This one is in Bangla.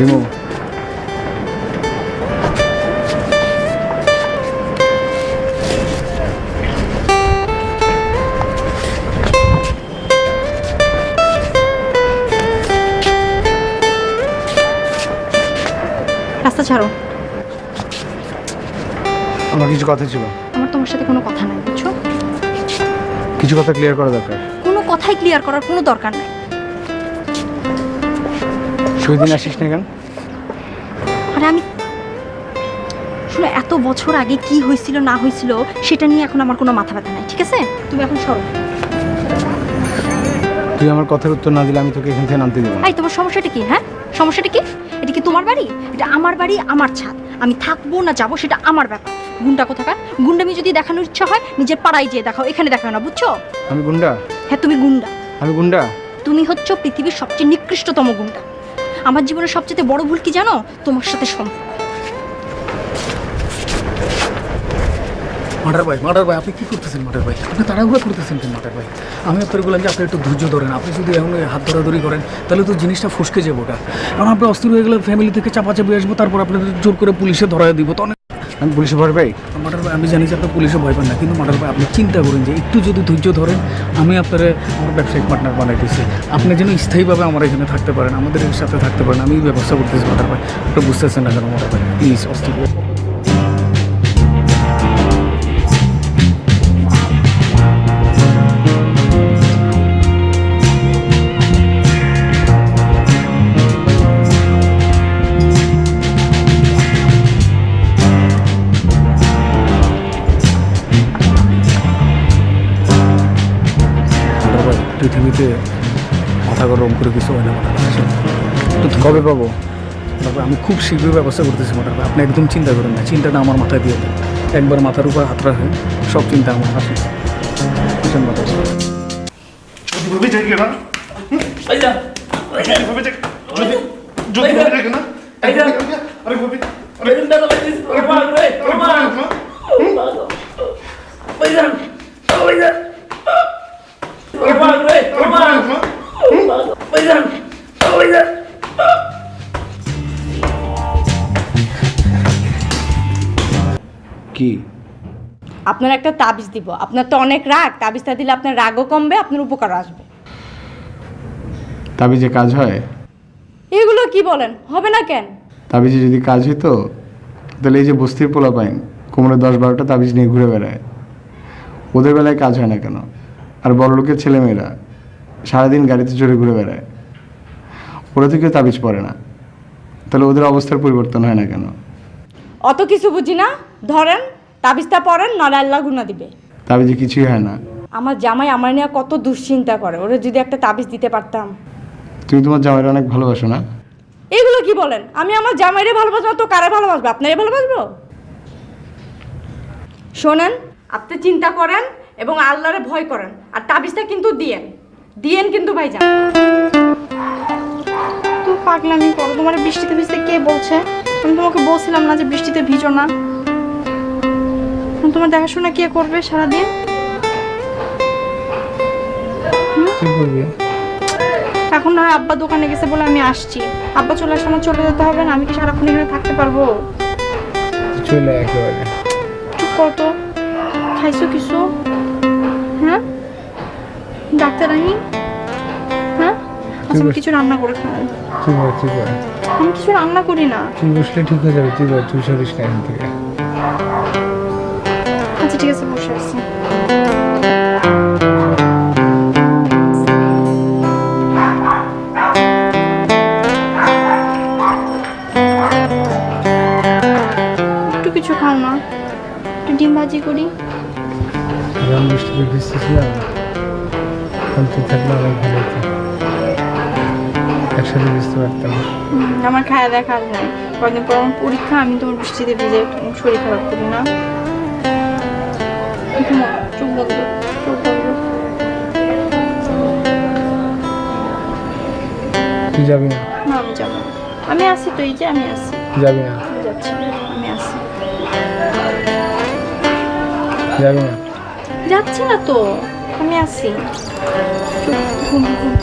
রিমু রাস্তা ছাড়ো। আমার কিছু কথা ছিল। আমার তোমার সাথে কোনো কথা নাই বুঝছ? কিছু কথা ক্লিয়ার করা দরকার। কোনো কথাই ক্লিয়ার করার কোনো দরকার নাই। সেই আসিস না কেন? আরে আমি শুনো এত বছর আগে কি হয়েছিল না হয়েছিল সেটা নিয়ে এখন আমার কোনো মাথা ব্যথা নাই ঠিক আছে? তুমি এখন সরো। তুই আমার কথার উত্তর না দিলে আমি তোকে এখান থেকে নামতে দেবো এই তোমার সমস্যাটা কি হ্যাঁ? সমস্যাটা কি? এটা কি তোমার বাড়ি? এটা আমার বাড়ি আমার ছাদ। আমি থাকব না যাব সেটা আমার ব্যাপার। গুন্ডা কোথাকার? গুন্ডামি যদি দেখানোর ইচ্ছা হয় নিজের পাড়ায় যেয়ে দেখাও এখানে দেখাও না বুঝছ? আমি গুন্ডা? হ্যাঁ তুমি গুন্ডা। আমি গুন্ডা? তুমি হচ্ছ পৃথিবীর সবচেয়ে নিকৃষ্টতম গুন্ডা। আমার জীবনের সবচেয়ে বড় ভুল কি জানো? তোমার সাথে সম্পর্ক মার্ডার ভাই মার্ডার ভাই, আপনি কি করতেছেন মার্ডার ভাই? আপনি তাড়াহুড়া করতেছেন কেন মার্ডার ভাই? আমি আপনার বললাম যে আপনি একটু ধৈর্য ধরেন, আপনি যদি এমন হাত ধরাধরি করেন, তাহলে তো জিনিসটা ফসকে যাব কারণ আপনি অস্থির হয়ে গেলে ফ্যামিলি থেকে চাপাচাপি আসব, তারপর আপনাদের জোর করে পুলিশে ধরায় দিব, তো আমি পুলিশে ভয় পাই। মাটার আমি জানি যে আপনি পুলিশে ভয় পান না, কিন্তু মাটার ভাই, আপনি চিন্তা করেন যে একটু যদি ধৈর্য ধরেন, আমি আপনার আমার ব্যবসায়িক পার্টনার বানাই দিচ্ছি আপনি যেন স্থায়ীভাবে আমার এখানে থাকতে পারেন, আমাদের সাথে থাকতে পারেন, আমি ব্যবস্থা করতেছি মাটার ভাই। আপনি বুঝতেছেন না কেন মাটার ভাই? প্লিজ অস্থির পৃথিবীতে মাথা গরম করে কিছু হয় না তো কবে পাবো? তারপর আমি খুব শীঘ্রই ব্যবস্থা করতেছি মোটার আপনি একদম চিন্তা করেন না চিন্তাটা আমার মাথায় দিয়ে দেন। একবার মাথার উপর হাত রাখেন সব চিন্তা আমার আসে আসেন মাথায় যদি থেকে না? আরে কি? আপনার একটা তাবিজ দিব। আপনার তো অনেক রাগ। তাবিজটা দিলে আপনার রাগও কমবে আপনার উপকার আসবে। তাবিজে কাজ হয়? এগুলো কি বলেন? হবে না কেন? তাবিজে যদি কাজ হতো তাহলে এই যে বস্তির পোলা পাইন কোমরে দশ বারোটা তাবিজ নিয়ে ঘুরে বেড়ায়। ওদের বেলায় কাজ হয় না কেন? আর বড় লোকের ছেলেমেয়েরা সারাদিন গাড়িতে চড়ে ঘুরে বেড়ায়। ওরা তো কেউ তাবিজ পড়ে না। তাহলে ওদের অবস্থার পরিবর্তন হয় না কেন? অত কিছু বুঝি না? ধরেন তাবিজটা পড়েন নলে আল্লাহ গুণা দিবে। তাবিজে কিছুই হয় না। আমার জামাই আমার নিয়ে কত দুশ্চিন্তা করে ওরা যদি একটা তাবিজ দিতে পারতাম। তুমি তোমার জামাইয়ের অনেক ভালোবাসো না? এগুলো কি বলেন? আমি আমার জামাইরে ভালোবাসবো তো কারে ভালোবাসবো? আপনারে ভালোবাসবো? শোনেন আপনি চিন্তা করেন এবং আল্লাহরে ভয় করেন আর তাবিজটা কিন্তু দিয়েন। দিয়েন কিন্তু ভাইজান। তো পাগলামি করো তোমার বৃষ্টিতে ভিজতে কে বলছে? আমি তোমাকে বলছিলাম না যে বৃষ্টিতে ভিজো না। এখন তোমার দেখাশোনা কে করবে সারাদিন? এখন না আব্বা দোকানে গেছে বলে আমি আসছি। আব্বা চলে আসলে আমার চলে যেতে হবে না আমি কি সারাক্ষণ এখানে থাকতে পারব? চলে একেবারে। চুপ কর তো। খাইছো কিছু? হ্যাঁ? ডাক্তার আনি? হ্যাঁ? আচ্ছা আমি কিছু রান্না করে খাই। বল তুই বল আমি কিছু রান্না করি না। তুই বসলে ঠিক হয়ে যাবে তুই তুই সরিস না এখান থেকে। আচ্ছা ঠিক আছে বসে আছি। একটু কিছু খাও না একটু ডিম ভাজি করি। যখন বৃষ্টিতে ভিজতেছিলাম তখন থাকলে অনেক ভালো হতো। একসাথে ভিজতে পারতাম। আমার খায়া দেখা নাই কদিন পর আমার পরীক্ষা আমি তোমার বৃষ্টিতে ভিজে শরীর খারাপ করি না। ঘুমাও, চোখ বন্ধ চোখ বন্ধ তুই যাবি না না আমি যাব না। আমি আসি তো এই যে আমি আসি যাবি না আমি যাচ্ছি আমি আসি যাবি না যাচ্ছি না তো আমি আসি চুপ, ঘুম ঘুম